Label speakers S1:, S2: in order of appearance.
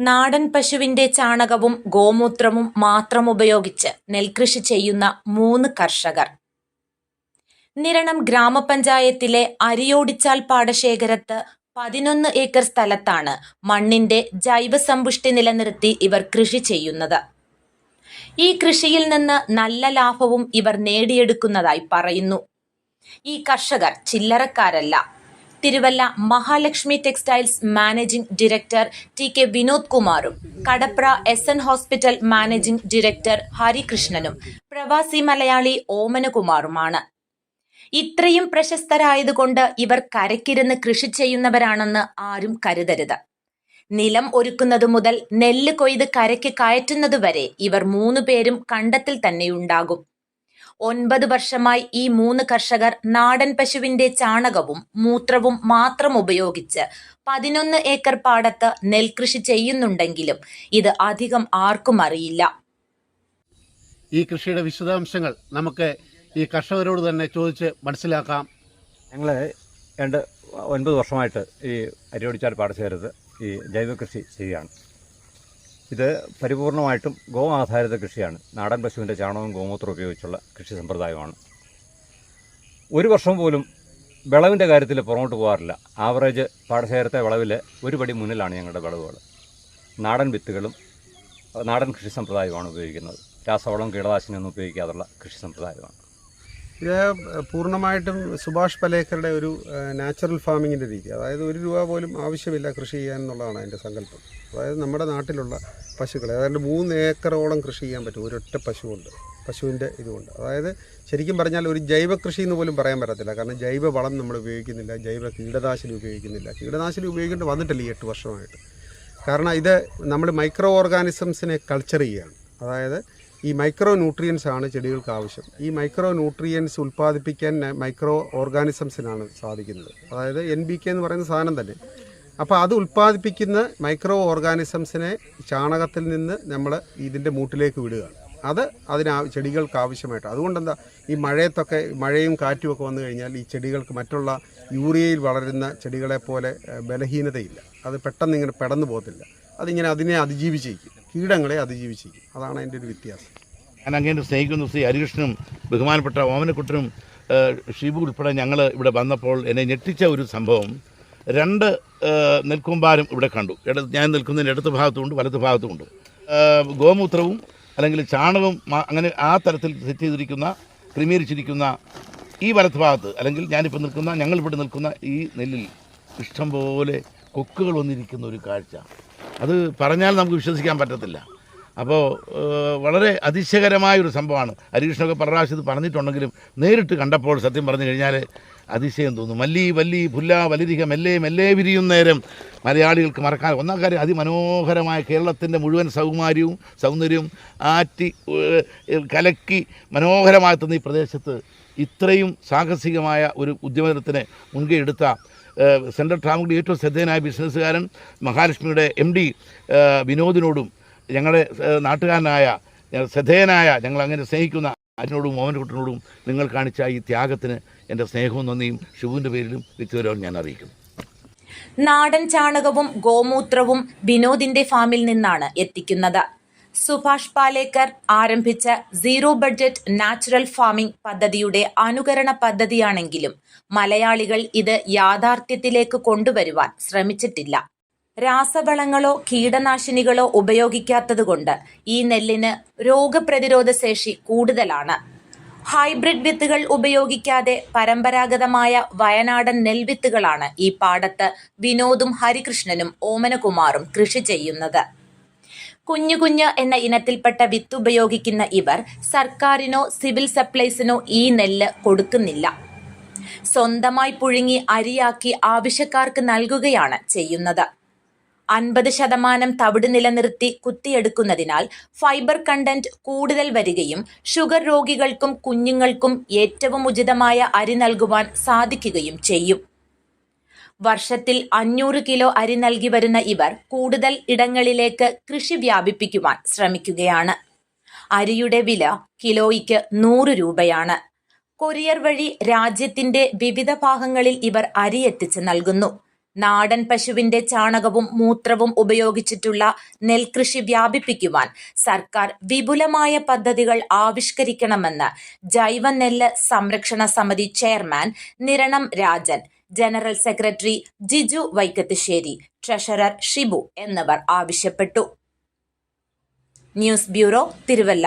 S1: നാടൻ പശുവിന്റെ ചാണകവും ഗോമൂത്രവും മാത്രം ഉപയോഗിച്ച് നെൽകൃഷി ചെയ്യുന്ന മൂന്ന് കർഷകർ. നിരണം ഗ്രാമപഞ്ചായത്തിലെ അരിയോടിച്ചാൽ പാടശേഖരത്ത് പതിനൊന്ന് ഏക്കർ സ്ഥലത്താണ് മണ്ണിന്റെ ജൈവസമ്പുഷ്ടി നിലനിർത്തി ഇവർ കൃഷി ചെയ്യുന്നത്. ഈ കൃഷിയിൽ നിന്ന് നല്ല ലാഭവും ഇവർ നേടിയെടുക്കുന്നതായി പറയുന്നു. ഈ കർഷകർ ചില്ലറക്കാരല്ല. Thiruvalla Mahalakshmi textiles managing director T K Vinod കുമാറും Kadapra S N hospital managing director ഹരികൃഷ്ണനും പ്രവാസി മലയാളി ഓമനകുമാറുമാണ്. ഇത്രയും പ്രശസ്തരായതുകൊണ്ട് ഇവർ കരക്കിരുന്ന് കൃഷി ചെയ്യുന്നവരാണെന്ന് ആരും കരുതരുത്. നിലം ഒരുക്കുന്നതു മുതൽ നെല്ല് കൊയ്ത് കരയ്ക്ക് കയറ്റുന്നതുവരെ ഇവർ മൂന്നുപേരും കണ്ടത്തിൽ തന്നെയുണ്ടാകും ഒൻപത് വർഷമായി ഈ മൂന്ന് കർഷകർ നാടൻ പശുവിന്റെ ചാണകവും മൂത്രവും മാത്രം ഉപയോഗിച്ച് പതിനൊന്ന് ഏക്കർ പാടത്ത് നെൽകൃഷി ചെയ്യുന്നുണ്ടെങ്കിലും ഇത് അധികം ആർക്കും അറിയില്ല.
S2: ഈ കൃഷിയുടെ വിശദാംശങ്ങൾ നമുക്ക് ഈ കർഷകരോട് തന്നെ ചോദിച്ച് മനസ്സിലാക്കാം.
S3: ഞങ്ങൾ രണ്ട് ഒൻപത് വർഷമായിട്ട് ഈ അരിയോടിച്ചാൽ പാടശേഖരത്ത് ഈ ജൈവ കൃഷി ചെയ്യുകയാണ്. ഇത് പരിപൂർണമായിട്ടും ഗോ ആധാരിത കൃഷിയാണ്. നാടൻ പശുവിന്റെ ചാണകവും ഗോമൂത്രവും ഉപയോഗിച്ചുള്ള കൃഷി സമ്പ്രദായമാണ്. ഒരു വർഷം പോലും വിളവിന്റെ കാര്യത്തിൽ പുറകോട്ട് പോകാറില്ല. ആവറേജ് പാടശേഖരത്തെ വിളവിൽ ഒരു പടി മുന്നിലാണ് ഞങ്ങളുടെ വിളവുകൾ. നാടൻ വിത്തുകളും നാടൻ കൃഷി സമ്പ്രദായമാണ് ഉപയോഗിക്കുന്നത്. രാസവളം കീടനാശിനി ഒന്നും ഉപയോഗിക്കാതുള്ള കൃഷി സമ്പ്രദായമാണ്.
S4: ഇത് പൂർണമായിട്ടും സുഭാഷ് പലേക്കറുടെ ഒരു നാച്ചുറൽ ഫാമിങ്ങിന്റെ രീതി അതായത് ഒരു രൂപ പോലും ആവശ്യമില്ല കൃഷി ചെയ്യാൻ എന്നുള്ളതാണ് അതിന്റെ സങ്കല്പം. അതായത് നമ്മുടെ നാട്ടിലുള്ള പശുക്കളെ അതായത് മൂന്ന് ഏക്കറോളം കൃഷി ചെയ്യാൻ പറ്റും. ഒരൊറ്റ പശുവുണ്ട്. പശുവിന്റെ ഇതുകൊണ്ട്. അതായത് ശരിക്കും പറഞ്ഞാൽ ഒരു ജൈവ കൃഷി എന്ന് പോലും പറയാൻ പറ്റത്തില്ല. കാരണം ജൈവ വളം നമ്മൾ ഉപയോഗിക്കുന്നില്ല ജൈവ കീടനാശിനി ഉപയോഗിക്കുന്നില്ല. കീടനാശിനി ഉപയോഗിക്കേണ്ടി വന്നിട്ടില്ല ഈ എട്ട് വർഷമായിട്ട്. കാരണം ഇത് നമ്മൾ മൈക്രോ ഓർഗാനിസംസിനെ കൾച്ചർ ചെയ്യുകയാണ്. അതായത് ഈ മൈക്രോ ന്യൂട്രിയൻസ് ആണ് ചെടികൾക്ക് ആവശ്യം. ഈ മൈക്രോ ന്യൂട്രിയൻസ് ഉൽപ്പാദിപ്പിക്കാൻ മൈക്രോ ഓർഗാനിസംസിനാണ് സാധിക്കുന്നത്. അതായത് എൻ ബി കെ എന്ന് പറയുന്ന സാധനം തന്നെ. അപ്പോൾ അത് ഉൽപ്പാദിപ്പിക്കുന്ന മൈക്രോ ഓർഗാനിസംസിനെ ചാണകത്തിൽ നിന്ന് നമ്മൾ ഇതിന്റെ മൂട്ടിലേക്ക് വിടുകയാണ് അത് അതിന് ചെടികൾക്ക് ആവശ്യമായിട്ട്. അതുകൊണ്ടെന്താ ഈ മഴയത്തൊക്കെ മഴയും കാറ്റും ഒക്കെ വന്നു കഴിഞ്ഞാൽ ഈ ചെടികൾക്ക് മറ്റുള്ള യൂറിയയിൽ വളരുന്ന ചെടികളെ പോലെ ബലഹീനതയില്ല. അത് പെട്ടെന്ന് ഇങ്ങനെ പെടന്നു പോകത്തില്ല. അതിങ്ങനെ അതിനെ അതിജീവിച്ചിരിക്കും. കീടങ്ങളെ അതിജീവിച്ചിരിക്കും. അതാണ് അതിന്റെ ഒരു വ്യത്യാസം.
S2: ഞാൻ അങ്ങനെ സ്നേഹിക്കുന്ന. ശ്രീ ഹരികൃഷ്ണനും ബഹുമാനപ്പെട്ട ഓമനക്കുട്ടനും ഷിബു ഉൾപ്പെടെ ഞങ്ങൾ ഇവിടെ വന്നപ്പോൾ എന്നെ ഞെട്ടിച്ച ഒരു സംഭവം. രണ്ട് നെൽക്കുമ്പാരും ഇവിടെ കണ്ടു. ഞാൻ നിൽക്കുന്നതിന്റെ ഇടത്ത് ഭാഗത്തുമുണ്ട് വലത്ത് ഭാഗത്തുമുണ്ട്. ഗോമൂത്രവും അല്ലെങ്കിൽ ചാണകവും അങ്ങനെ ആ തരത്തിൽ സെറ്റ് ചെയ്തിരിക്കുന്ന ക്രമീകരിച്ചിരിക്കുന്ന ഈ വലത്ത് ഭാഗത്ത് അല്ലെങ്കിൽ ഞാനിപ്പോൾ നിൽക്കുന്ന ഞങ്ങളിവിടെ നിൽക്കുന്ന ഈ നെല്ലിൽ ഇഷ്ടംപോലെ കൊക്കുകൾ വന്നിരിക്കുന്ന ഒരു കാഴ്ച. അത് പറഞ്ഞാൽ നമുക്ക് വിശ്വസിക്കാൻ പറ്റത്തില്ല. അപ്പോൾ വളരെ അതിശയകരമായ ഒരു സംഭവമാണ് ഹരികൃഷ്ണൊക്കെ പ്രാവശ്യം ഇത് പറഞ്ഞിട്ടുണ്ടെങ്കിലും നേരിട്ട് കണ്ടപ്പോൾ സത്യം പറഞ്ഞു കഴിഞ്ഞാൽ അതിശയം തോന്നും മല്ലി വല്ലി പുല്ല വലിരിക മെല്ലേ മെല്ലേ വിരിയും നേരം മലയാളികൾക്ക് മറക്കാൻ. ഒന്നാം കാര്യം അതിമനോഹരമായ കേരളത്തിന്റെ മുഴുവൻ സൗകുമാര്യവും സൗന്ദര്യവും ആറ്റി കലക്കി മനോഹരമാക്കുന്ന ഈ പ്രദേശത്ത് ഇത്രയും സാഹസികമായ ഒരു ഉദ്യമത്തിന് മുൻകൈ എടുത്ത സെൻട്രൽ ട്രാമുകളുടെ ഏറ്റവും ശ്രദ്ധേയനായ ബിസിനസ്സുകാരൻ മഹാലക്ഷ്മിയുടെ എം ഡി വിനോദിനോടും ഞങ്ങളുടെ നാട്ടുകാരനായ ശ്രദ്ധേയനായ ഞങ്ങൾ അങ്ങനെ സ്നേഹിക്കുന്ന അതിനോടും മോഹൻകുട്ടനോടും നിങ്ങൾ കാണിച്ച ഈ ത്യാഗത്തിന് എന്റെ സ്നേഹവും നന്ദിയും ഷിബുവിന്റെ പേരിലും വ്യക്തിപരവും ഞാൻ അറിയിക്കുന്നു.
S1: നാടൻ ചാണകവും ഗോമൂത്രവും വിനോദിന്റെ ഫാമിൽ നിന്നാണ് എത്തിക്കുന്നത്. സുഭാഷ് പാലേക്കർ ആരംഭിച്ച സീറോ ബഡ്ജറ്റ് നാച്ചുറൽ ഫാമിംഗ് പദ്ധതിയുടെ അനുകരണ പദ്ധതിയാണെങ്കിലും മലയാളികൾ ഇത് യാഥാർത്ഥ്യത്തിലേക്ക് കൊണ്ടുവരുവാൻ ശ്രമിച്ചിട്ടില്ല. രാസവളങ്ങളോ കീടനാശിനികളോ ഉപയോഗിക്കാത്തതുകൊണ്ട് ഈ നെല്ലിന് രോഗപ്രതിരോധ ശേഷി കൂടുതലാണ്. ഹൈബ്രിഡ് വിത്തുകൾ ഉപയോഗിക്കാതെ പരമ്പരാഗതമായ വയനാടൻ നെൽവിത്തുകളാണ് ഈ പാടത്ത് വിനോദും ഹരികൃഷ്ണനും ഓമനകുമാറും കൃഷി ചെയ്യുന്നത്. കുഞ്ഞു കുഞ്ഞ് എന്ന ഇനത്തിൽപ്പെട്ട വിത്ത് ഉപയോഗിക്കുന്ന ഇവർ സർക്കാരിനോ സിവിൽ സപ്ലൈസിനോ ഈ നെല്ല് കൊടുക്കുന്നില്ല. സ്വന്തമായി പുഴുങ്ങി അരിയാക്കി ആവശ്യക്കാർക്ക് നൽകുകയാണ് ചെയ്യുന്നത്. അൻപത് ശതമാനം തവിട് നിലനിർത്തി കുത്തിയെടുക്കുന്നതിനാൽ ഫൈബർ കണ്ടന്റ് കൂടുതൽ വരികയും ഷുഗർ രോഗികൾക്കും കുഞ്ഞുങ്ങൾക്കും ഏറ്റവും ഉചിതമായ അരി നൽകുവാൻ സാധിക്കുകയും ചെയ്യും. വർഷത്തിൽ അഞ്ഞൂറ് കിലോ അരി നൽകി വരുന്ന ഇവർ കൂടുതൽ ഇടങ്ങളിലേക്ക് കൃഷി വ്യാപിപ്പിക്കുവാൻ ശ്രമിക്കുകയാണ്. അരിയുടെ വില കിലോയ്ക്ക് നൂറ് രൂപയാണ്. കൊറിയർ വഴി രാജ്യത്തിന്റെ വിവിധ ഭാഗങ്ങളിൽ ഇവർ അരി എത്തിച്ച് നൽകുന്നു. നാടൻ പശുവിന്റെ ചാണകവും മൂത്രവും ഉപയോഗിച്ചിട്ടുള്ള നെൽകൃഷി വ്യാപിപ്പിക്കുവാൻ സർക്കാർ വിപുലമായ പദ്ധതികൾ ആവിഷ്കരിക്കണമെന്ന് ജൈവ നെല്ല് സംരക്ഷണ സമിതി chairman Niranam Rajan general secretary Jiju Vaikathussery treasurer Shibu എന്നിവർ ആവശ്യപ്പെട്ടു. News bureau Thiruvalla.